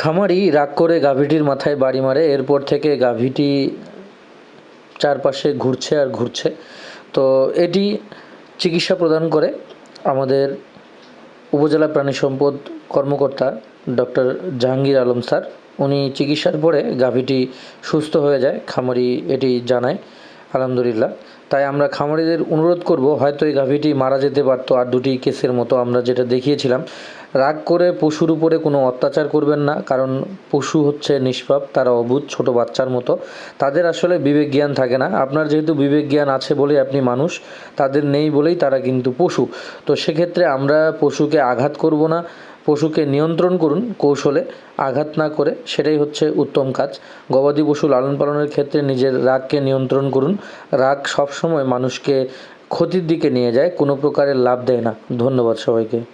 খামারি রাগ করে গাভীটির মাথায় বাড়ি মারে, এরপর থেকে গাভীটি চারপাশে ঘুরছে আর ঘুরছে। তো এটি চিকিৎসা প্রদান করে আমাদের উপজেলা প্রাণী সম্পদ কর্মকর্তা ডক্টর জাহাঙ্গীর আলম স্যার। উনি চিকিৎসার পরে গাভীটি সুস্থ হয়ে যায়, খামারি এটি জানায়। আলহামদুলিল্লাহ। তাই আমরা খামারিদের অনুরোধ করব, হয়তো এই গাভীটি মারা যেতে পারতো আর দুটি কেসের মতো আমরা যেটা দেখিয়েছিলাম। রাগ করে পশুর উপরে কোনো অত্যাচার করবেন না, কারণ পশু হচ্ছে নিষ্পাপ, তারা অবুধ, ছোট বাচ্চার মতো। তাদের আসলে বিবেক জ্ঞান থাকে না। আপনার যেহেতু বিবেক জ্ঞান আছে বলেই আপনি মানুষ, তাদের নেই বলেই তারা কিন্তু পশু। তো সেক্ষেত্রে আমরা পশুকে আঘাত করব না। পশুকে নিয়ন্ত্রণ করুন কৌশলে আঘাত না করে, সেটাই হচ্ছে উত্তম কাজ। গবাদি পশু লালন পালনের ক্ষেত্রে নিজের রাগকে নিয়ন্ত্রণ করুন। রাগ সবসময় মানুষকে ক্ষতির দিকে নিয়ে যায়, কোনো প্রকারের লাভ দেয় না। ধন্যবাদ সবাইকে।